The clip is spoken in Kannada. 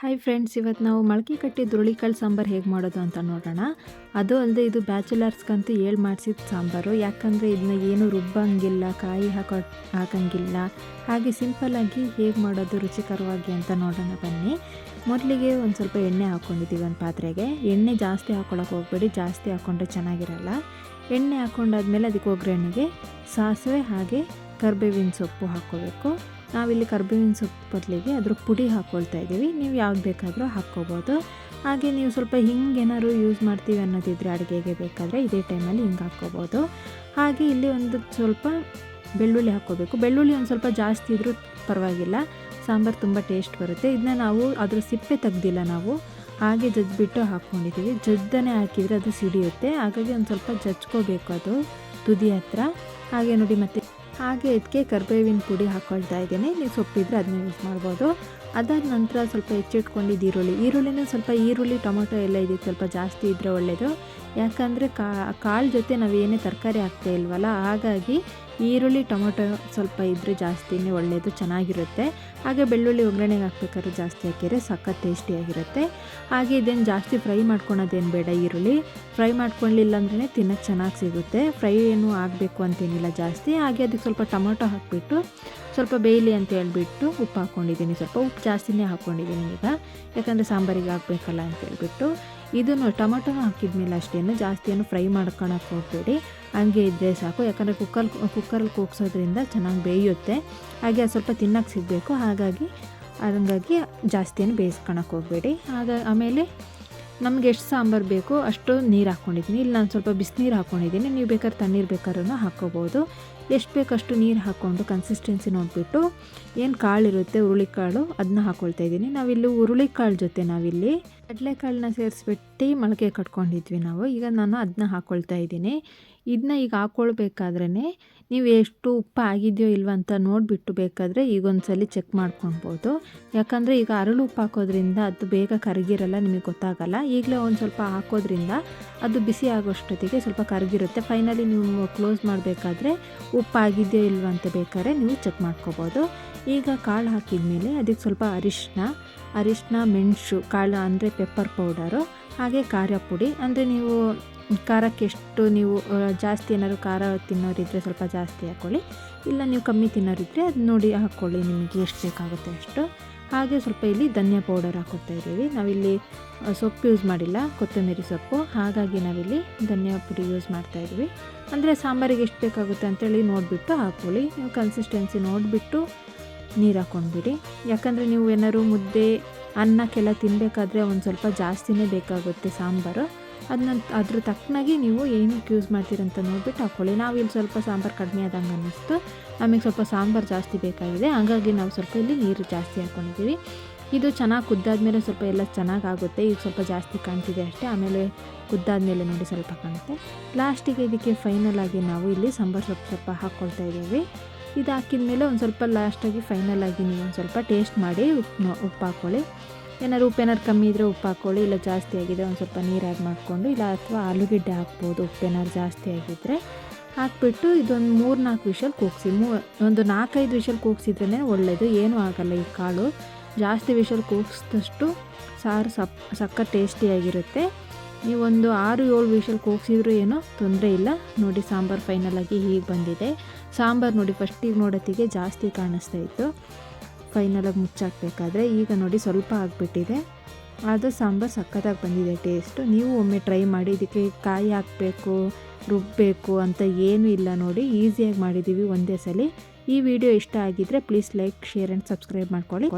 ಹಾಯ್ ಫ್ರೆಂಡ್ಸ್ ಇವತ್ತು ನಾವು ಮೊಳಕೆ ಕಟ್ಟಿ ದುರುಳಿಕಾಳು ಸಾಂಬಾರು ಹೇಗೆ ಮಾಡೋದು ಅಂತ ನೋಡೋಣ. ಅದು ಅಲ್ಲದೆ ಇದು ಬ್ಯಾಚುಲರ್ಸ್ಗಂತೂ ಏಳು ಮಾಡಿಸಿದ ಸಾಂಬಾರು. ಯಾಕಂದರೆ ಇದನ್ನ ಏನು ರುಬ್ಬಂಗಿಲ್ಲ, ಕಾಯಿ ಹಾಕೋ ಹಾಕಂಗಿಲ್ಲ. ಹಾಗೆ ಸಿಂಪಲ್ಲಾಗಿ ಹೇಗೆ ಮಾಡೋದು ರುಚಿಕರವಾಗಿ ಅಂತ ನೋಡೋಣ ಬನ್ನಿ. ಮೊದಲಿಗೆ ಒಂದು ಸ್ವಲ್ಪ ಎಣ್ಣೆ ಹಾಕ್ಕೊಂಡಿದ್ದೀವಿ ಒಂದು ಪಾತ್ರೆಗೆ. ಎಣ್ಣೆ ಜಾಸ್ತಿ ಹಾಕ್ಕೊಳಕ್ಕೆ ಹೋಗ್ಬೇಡಿ, ಜಾಸ್ತಿ ಹಾಕ್ಕೊಂಡ್ರೆ ಚೆನ್ನಾಗಿರಲ್ಲ. ಎಣ್ಣೆ ಹಾಕ್ಕೊಂಡಾದ್ಮೇಲೆ ಅದಕ್ಕೆ ಒಗ್ಗರಣೆಗೆ ಸಾಸಿವೆ ಹಾಗೆ ಕರ್ಬೇವಿನ ಸೊಪ್ಪು ಹಾಕ್ಕೋಬೇಕು. ನಾವಿಲ್ಲಿ ಕರ್ಬೇವಿನ ಸೊಪ್ಪು ಬದಲಿಗೆ ಅದ್ರ ಪುಡಿ ಹಾಕ್ಕೊಳ್ತಾ ಇದ್ದೀವಿ. ನೀವು ಯಾವ್ದು ಬೇಕಾದರೂ ಹಾಕ್ಕೋಬೋದು. ಹಾಗೆ ನೀವು ಸ್ವಲ್ಪ ಹಿಂಗೆ ಏನಾದ್ರು ಯೂಸ್ ಮಾಡ್ತೀವಿ ಅನ್ನೋದಿದ್ರೆ ಅಡುಗೆಗೆ ಬೇಕಾದರೆ ಇದೇ ಟೈಮಲ್ಲಿ ಹಿಂಗೆ ಹಾಕ್ಕೋಬೋದು. ಹಾಗೆ ಇಲ್ಲಿ ಒಂದು ಸ್ವಲ್ಪ ಬೆಳ್ಳುಳ್ಳಿ ಹಾಕ್ಕೋಬೇಕು. ಬೆಳ್ಳುಳ್ಳಿ ಒಂದು ಸ್ವಲ್ಪ ಜಾಸ್ತಿ ಇದ್ದರೂ ಪರವಾಗಿಲ್ಲ. ಸಾಂಬಾರು ತುಂಬ ಟೇಸ್ಟ್ ಬರುತ್ತೆ. ಇದನ್ನ ನಾವು ಅದ್ರ ಸಿಪ್ಪೆ ತೆಗ್ದಿಲ್ಲ ನಾವು. ಹಾಗೆ ಜಜ್ಜಿಬಿಟ್ಟು ಹಾಕ್ಕೊಂಡಿದ್ದೀವಿ. ಜಜ್ದನೇ ಹಾಕಿದರೆ ಅದು ಸಿಡಿಯುತ್ತೆ. ಹಾಗಾಗಿ ಒಂದು ಸ್ವಲ್ಪ ಜಜ್ಕೋಬೇಕು ಅದು ತುದಿ ಹತ್ರ. ಹಾಗೆ ನೋಡಿ ಮತ್ತು ಹಾಗೆ ಇದಕ್ಕೆ ಕರ್ಬೇವಿನ ಪುಡಿ ಹಾಕ್ಕೊಳ್ತಾ ಇದ್ದೀನಿ. ನೀವು ಸೊಪ್ಪಿದ್ರೆ ಅದನ್ನ ಯೂಸ್ ಮಾಡ್ಬೋದು. ಅದಾದ ನಂತರ ಸ್ವಲ್ಪ ಹೆಚ್ಚಿಟ್ಕೊಂಡಿದ್ದು ಈರುಳ್ಳಿ. ಈರುಳ್ಳಿನೂ ಸ್ವಲ್ಪ ಈರುಳ್ಳಿ, ಟೊಮೊಟೊ ಎಲ್ಲ ಇದಕ್ಕೆ ಸ್ವಲ್ಪ ಜಾಸ್ತಿ ಇದ್ದರೆ ಒಳ್ಳೆಯದು ಯಾಕಂದರೆ ಕಾಳು ಜೊತೆ ನಾವು ಏನೇ ತರಕಾರಿ ಹಾಕ್ತಾ ಇಲ್ವಲ್ಲ, ಹಾಗಾಗಿ ಈರುಳ್ಳಿ, ಟೊಮೊಟೊ ಸ್ವಲ್ಪ ಇದ್ದರೆ ಜಾಸ್ತಿನೇ ಒಳ್ಳೆಯದು ಚೆನ್ನಾಗಿರುತ್ತೆ. ಹಾಗೆ ಬೆಳ್ಳುಳ್ಳಿ ಒಗ್ಗರಣೆಗೆ ಹಾಕ್ಬೇಕಾದ್ರೆ ಜಾಸ್ತಿ ಹಾಕಿದರೆ ಸಖತ್ ಟೇಸ್ಟಿಯಾಗಿರುತ್ತೆ ಹಾಗೆ ಇದೇನು ಜಾಸ್ತಿ ಫ್ರೈ ಮಾಡ್ಕೊಳೋದೇನು ಬೇಡ ಈರುಳ್ಳಿ. ಫ್ರೈ ಮಾಡ್ಕೊಳ್ಳಿಲ್ಲ ಅಂದ್ರೆ ತಿನ್ನೋಕ್ಕೆ ಚೆನ್ನಾಗಿ ಸಿಗುತ್ತೆ. ಫ್ರೈ ಏನು ಆಗಬೇಕು ಅಂತೇನಿಲ್ಲ ಜಾಸ್ತಿ. ಹಾಗೆ ಅದಕ್ಕೆ ಸ್ವಲ್ಪ ಟೊಮೊಟೊ ಹಾಕಿಬಿಟ್ಟು ಸ್ವಲ್ಪ ಬೇಯಲಿ ಅಂತ ಹೇಳ್ಬಿಟ್ಟು ಉಪ್ಪು ಹಾಕ್ಕೊಂಡಿದ್ದೀನಿ. ಸ್ವಲ್ಪ ಉಪ್ಪು ಜಾಸ್ತಿನೇ ಹಾಕ್ಕೊಂಡಿದ್ದೀನಿ ಈಗ. ಯಾಕಂದರೆ ಸಾಂಬಾರಿಗೆ ಹಾಕಬೇಕಲ್ಲ ಅಂತ ಹೇಳ್ಬಿಟ್ಟು. ಇದನ್ನು ಟೊಮೊಟೊನ ಹಾಕಿದ್ಮೇಲೆ ಅಷ್ಟೇನು ಜಾಸ್ತಿಯನ್ನು ಫ್ರೈ ಮಾಡ್ಕೊಳಕ್ಕೆ ಹೋಗಬೇಡಿ. ಹಂಗೆ ಇದ್ದರೆ ಸಾಕು. ಯಾಕಂದರೆ ಕುಕ್ಕರ್, ಕುಕ್ಕರಲ್ಲಿ ಕೂಗ್ಸೋದ್ರಿಂದ ಚೆನ್ನಾಗಿ ಬೇಯುತ್ತೆ. ಹಾಗೆ ಅದು ಸ್ವಲ್ಪ ತಿನ್ನಕ್ಕೆ ಸಿಗಬೇಕು. ಹಾಗಾಗಿ, ಹಂಗಾಗಿ ಜಾಸ್ತಿಯನ್ನು ಬೇಯಿಸ್ಕೊಳಕ್ಕೆ ಹೋಗಬೇಡಿ. ಆಗ ಆಮೇಲೆ ನಮ್ಗೆ ಎಷ್ಟು ಸಾಂಬಾರು ಬೇಕೋ ಅಷ್ಟು ನೀರು ಹಾಕ್ಕೊಂಡಿದ್ದೀನಿ ಇಲ್ಲಿ, ನಾನು ಸ್ವಲ್ಪ ಬಿಸಿನೀರು ಹಾಕ್ಕೊಂಡಿದ್ದೀನಿ ನೀವು ಬೇಕಾದ್ರೆ ತಣ್ಣೀರು ಬೇಕಾದ್ರೂ ಹಾಕ್ಕೋಬೋದು ಎಷ್ಟು ಬೇಕಷ್ಟು ನೀರು ಹಾಕ್ಕೊಂಡು ಕನ್ಸಿಸ್ಟೆನ್ಸಿ ನೋಡಿಬಿಟ್ಟು ಏನು ಕಾಳಿರುತ್ತೆ ಹುರುಳಿಕಾಳು ಅದನ್ನ ಹಾಕ್ಕೊಳ್ತಾ ಇದ್ದೀನಿ. ನಾವಿಲ್ಲಿ ಹುರುಳಿಕಾಳು ಜೊತೆ ನಾವಿಲ್ಲಿ ಕಡಲೆಕಾಳನ್ನ ಸೇರಿಸ್ಬಿಟ್ಟು ಮೊಳಕೆ ಕಟ್ಕೊಂಡಿದ್ವಿ ನಾವು. ಈಗ ನಾನು ಅದನ್ನ ಹಾಕ್ಕೊಳ್ತಾ ಇದ್ದೀನಿ. ಇದನ್ನ ಈಗ ಹಾಕ್ಕೊಳ್ಬೇಕಾದ್ರೇ ನೀವು ಎಷ್ಟು ಉಪ್ಪು ಆಗಿದೆಯೋ ಇಲ್ವ ಅಂತ ನೋಡಿಬಿಟ್ಟು ಬೇಕಾದರೆ ಈಗ ಒಂದ್ಸಲಿ ಚೆಕ್ ಮಾಡ್ಕೊಳ್ಬೋದು. ಯಾಕಂದರೆ ಈಗ ಅರಳು ಉಪ್ಪು ಹಾಕೋದ್ರಿಂದ ಅದು ಬೇಗ ಕರಗಿರಲ್ಲ, ನಿಮಗೆ ಗೊತ್ತಾಗಲ್ಲ. ಈಗಲೇ ಒಂದು ಸ್ವಲ್ಪ ಹಾಕೋದ್ರಿಂದ ಅದು ಬಿಸಿ ಆಗೋಷ್ಟೊತ್ತಿಗೆ ಸ್ವಲ್ಪ ಕರಗಿರುತ್ತೆ. ಫೈನಲಿ ನೀವು ಕ್ಲೋಸ್ ಮಾಡಬೇಕಾದ್ರೆ ಉಪ್ಪು ಆಗಿದೆಯೋ ಇಲ್ವ ಅಂತ ಬೇಕಾದ್ರೆ ನೀವು ಚೆಕ್ ಮಾಡ್ಕೋಬೋದು ಈಗ ಕಾಳು ಹಾಕಿದ ಮೇಲೆ ಅದಕ್ಕೆ ಸ್ವಲ್ಪ ಅರಿಶಿನ ಅರಿಶಿನ ಮೆಣಸು, ಕಾಳು ಅಂದರೆ ಪೆಪ್ಪರ್ ಪೌಡರು ಹಾಗೆ ಖಾರ ಪುಡಿ. ಅಂದರೆ ನೀವು ಖಾರಕ್ಕೆ ಎಷ್ಟು ನೀವು ಜಾಸ್ತಿ ಏನಾದ್ರು ಖಾರ ತಿನ್ನೋರಿದ್ರೆ ಸ್ವಲ್ಪ ಜಾಸ್ತಿ ಹಾಕ್ಕೊಳ್ಳಿ ಇಲ್ಲ ನೀವು ಕಮ್ಮಿ ತಿನ್ನೋರಿದ್ರೆ ಅದು ನೋಡಿ ಹಾಕ್ಕೊಳ್ಳಿ ನಿಮಗೆ ಎಷ್ಟು ಬೇಕಾಗುತ್ತೆ ಅಷ್ಟು. ಹಾಗೆ ಸ್ವಲ್ಪ ಇಲ್ಲಿ ಧನಿಯಾ ಪೌಡರ್ ಹಾಕ್ಕೊಡ್ತಾ ಇದ್ದೀವಿ. ನಾವಿಲ್ಲಿ ಸೊಪ್ಪು ಯೂಸ್ ಮಾಡಿಲ್ಲ, ಕೊತ್ತಂಬರಿ ಸೊಪ್ಪು. ಹಾಗಾಗಿ ನಾವಿಲ್ಲಿ ಧನಿಯಾ ಪುಡಿ ಯೂಸ್ ಮಾಡ್ತಾ ಮಾಡ್ತಾಯಿದ್ವಿ ಅಂದರೆ ಸಾಂಬಾರಿಗೆ ಎಷ್ಟು ಬೇಕಾಗುತ್ತೆ ಅಂತೇಳಿ ನೋಡಿಬಿಟ್ಟು ಹಾಕ್ಕೊಳ್ಳಿ ನೀವು ಕನ್ಸಿಸ್ಟೆನ್ಸಿ ನೋಡಿಬಿಟ್ಟು ನೀರು ಹಾಕ್ಕೊಂಡ್ಬಿಡಿ ಯಾಕಂದರೆ ನೀವು ಏನಾದ್ರು ಮುದ್ದೆ ಅನ್ನಕ್ಕೆಲ್ಲ ತಿನ್ನಬೇಕಾದ್ರೆ ಒಂದು ಸ್ವಲ್ಪ ಜಾಸ್ತಿನೇ ಬೇಕಾಗುತ್ತೆ ಸಾಂಬಾರು. ಅದನ್ನ ಅದ್ರ ತಕ್ಕನಾಗಿ ನೀವು ಏನಕ್ಕೆ ಯೂಸ್ ಮಾಡ್ತೀರಂತ ನೋಡ್ಬಿಟ್ಟು ಹಾಕ್ಕೊಳ್ಳಿ ನಾವು ಇಲ್ಲಿ ಸ್ವಲ್ಪ ಸಾಂಬಾರು ಕಡಿಮೆ ಆದಂಗೆ ಅನ್ನಿಸ್ತು. ನಮಗೆ ಸ್ವಲ್ಪ ಸಾಂಬಾರು ಜಾಸ್ತಿ ಬೇಕಾಗಿದೆ. ಹಾಗಾಗಿ ನಾವು ಸ್ವಲ್ಪ ಇಲ್ಲಿ ನೀರು ಜಾಸ್ತಿ ಹಾಕ್ಕೊಂಡಿದ್ದೀವಿ ಇದು ಚೆನ್ನಾಗಿ ಕುದ್ದಾದ್ಮೇಲೆ ಸ್ವಲ್ಪ ಎಲ್ಲ ಚೆನ್ನಾಗಿ ಆಗುತ್ತೆ ಇದು ಸ್ವಲ್ಪ ಜಾಸ್ತಿ ಕಾಣ್ತಿದೆ ಅಷ್ಟೇ. ಆಮೇಲೆ ಕುದ್ದಾದ್ಮೇಲೆ ನೋಡಿ ಸ್ವಲ್ಪ ಕಾಣುತ್ತೆ. ಲಾಸ್ಟಿಗೆ ಇದಕ್ಕೆ ಫೈನಲ್ ಆಗಿ ನಾವು ಇಲ್ಲಿ ಸಾಂಬಾರು ಸ್ವಲ್ಪ ಸ್ವಲ್ಪ ಹಾಕ್ಕೊಳ್ತಾ ಇದ್ದೀವಿ. ಇದು ಹಾಕಿದ ಮೇಲೆ ಒಂದು ಸ್ವಲ್ಪ ಲಾಸ್ಟಾಗಿ ಫೈನಲ್ ಆಗಿ ನೀವು ಒಂದು ಸ್ವಲ್ಪ ಟೇಸ್ಟ್ ಮಾಡಿ ಉಪ್ಪು ಉಪ್ಪು ಹಾಕ್ಕೊಳ್ಳಿ ಏನಾದ್ರು ಉಪ್ಪು ಏನಾದ್ರು ಕಮ್ಮಿ ಇದ್ದರೆ ಉಪ್ಪು ಹಾಕ್ಕೊಳ್ಳಿ ಇಲ್ಲ ಜಾಸ್ತಿ ಆಗಿದೆ ಒಂದು ಸ್ವಲ್ಪ ನೀರು ಆ್ಯಡ್ ಮಾಡಿಕೊಂಡು, ಇಲ್ಲ ಅಥವಾ ಆಲೂಗೆಡ್ಡೆ ಹಾಕ್ಬೋದು, ಉಪ್ಪು ಏನಾದ್ರು ಜಾಸ್ತಿ ಆಗಿದ್ದರೆ ಹಾಕ್ಬಿಟ್ಟು ಇದೊಂದು ಮೂರು ನಾಲ್ಕು ವಿಷಲ್ ಕೂಗಿಸಿ, ಮೂ, ಒಂದು ನಾಲ್ಕೈದು ವಿಷಲ್ ಕೂಗಿಸಿದ್ರೇ ಒಳ್ಳೆಯದು ಏನೂ ಆಗಲ್ಲ ಈ ಕಾಳು. ಜಾಸ್ತಿ ವಿಷಲ್ ಕೂಗಿಸಿದಷ್ಟು ಸಾರು ಸಪ್, ಸಕ್ಕ ಟೇಸ್ಟಿಯಾಗಿರುತ್ತೆ ನೀವೊಂದು ಆರು ಏಳು ವಿಷಲ್ ಕೂಗಿಸಿದ್ರೂ ಏನೋ ತೊಂದರೆ ಇಲ್ಲ. ನೋಡಿ ಸಾಂಬಾರು ಫೈನಲಾಗಿ ಹೀಗೆ ಬಂದಿದೆ. ಸಾಂಬಾರು ನೋಡಿ ಫಸ್ಟಿಗೆ ನೋಡೋತ್ತಿಗೆ ಜಾಸ್ತಿ ಕಾಣಿಸ್ತಾ ಇತ್ತು. ಫೈನಲಾಗಿ ಮುಚ್ಚಾಕಬೇಕಾದ್ರೆ ಈಗ ನೋಡಿ ಸ್ವಲ್ಪ ಆಗಿಬಿಟ್ಟಿದೆ. ಅದು ಸಾಂಬಾರು ಸಕ್ಕತ್ತಾಗಿ ಬಂದಿದೆ ಟೇಸ್ಟು. ನೀವು ಒಮ್ಮೆ ಟ್ರೈ ಮಾಡಿ, ಇದಕ್ಕೆ ಕಾಯಿ ಹಾಕಬೇಕು ರುಬ್ಬಬೇಕು ಅಂತ ಏನೂ ಇಲ್ಲ ನೋಡಿ, ಈಸಿಯಾಗಿ ಮಾಡಿದ್ದೀವಿ ಒಂದೇ ಸಲ. ಈ ವಿಡಿಯೋ ಇಷ್ಟ ಆಗಿದ್ದರೆ please like, share and subscribe ಮಾಡ್ಕೊಳ್ಳಿ.